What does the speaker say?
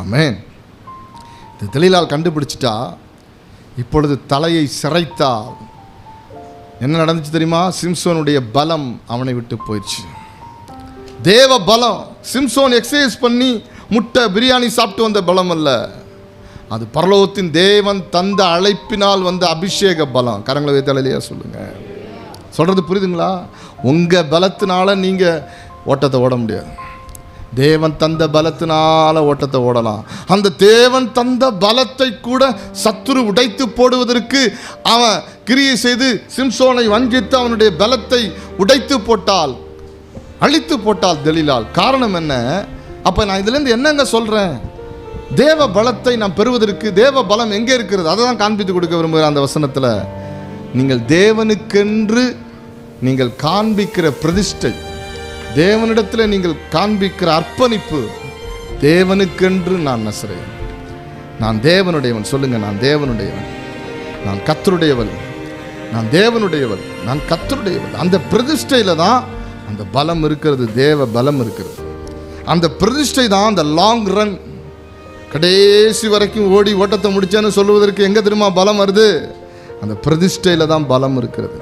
ஆமேன். இந்த தெளிலால் கண்டுபிடிச்சிட்டா இப்பொழுது தலையை சிறைத்தால் என்ன நடந்துச்சு தெரியுமா? சிம்சோனுடைய பலம் அவனை விட்டு போயிடுச்சு. தேவ பலம். சிம்சோன் எக்ஸசைஸ் பண்ணி முட்டை பிரியாணி சாப்பிட்டு வந்த பலம் அல்ல. அது பரலோகத்தின் தேவன் தந்த அழைப்பினால் வந்த அபிஷேக பலம். கரங்களை வைத்தாலையா சொல்லுங்க. சொல்கிறது புரியுதுங்களா? உங்கள் பலத்தினால நீங்கள் ஓட்டத்தை ஓட முடியாது. தேவன் தந்த பலத்தினால ஓட்டத்தை ஓடலாம். அந்த தேவன் தந்த பலத்தை கூட சத்துரு உடைத்து போடுவதற்கு அவன் கிரியை செய்து சிம்சோனை வஞ்சித்து அவனுடைய பலத்தை உடைத்து போட்டால் அழித்து போட்டால் தெளிலால். காரணம் என்ன? அப்போ நான் இதுலேருந்து என்னங்க சொல்கிறேன் தேவ பலத்தை நாம் பெறுவதற்கு தேவ பலம் எங்கே இருக்கிறது? அதை தான் காண்பித்து கொடுக்க விரும்புகிறேன் அந்த வசனத்தில். நீங்கள் தேவனுக்கென்று நீங்கள் காண்பிக்கிற பிரதிஷ்டை தேவனிடத்தில் நீங்கள் காண்பிக்கிற அர்ப்பணிப்பு தேவனுக்கென்று நான் நசுறேன் நான் தேவனுடையவன் சொல்லுங்க நான் தேவனுடையவன். நான் கத்தருடையவன் நான் தேவனுடையவன் நான் கத்தருடையவன் அந்த பிரதிஷ்டையில் தான் அந்த பலம் இருக்கிறது தேவ பலம் இருக்கிறது. அந்த பிரதிஷ்டை தான் அந்த லாங் ரன் கடைசி வரைக்கும் ஓடி ஓட்டத்தை முடிச்சேன்னு சொல்லுவதற்கு எங்கே தெரியுமா பலம் வருது? அந்த பிரதிஷ்டையில் தான் பலம் இருக்கிறது.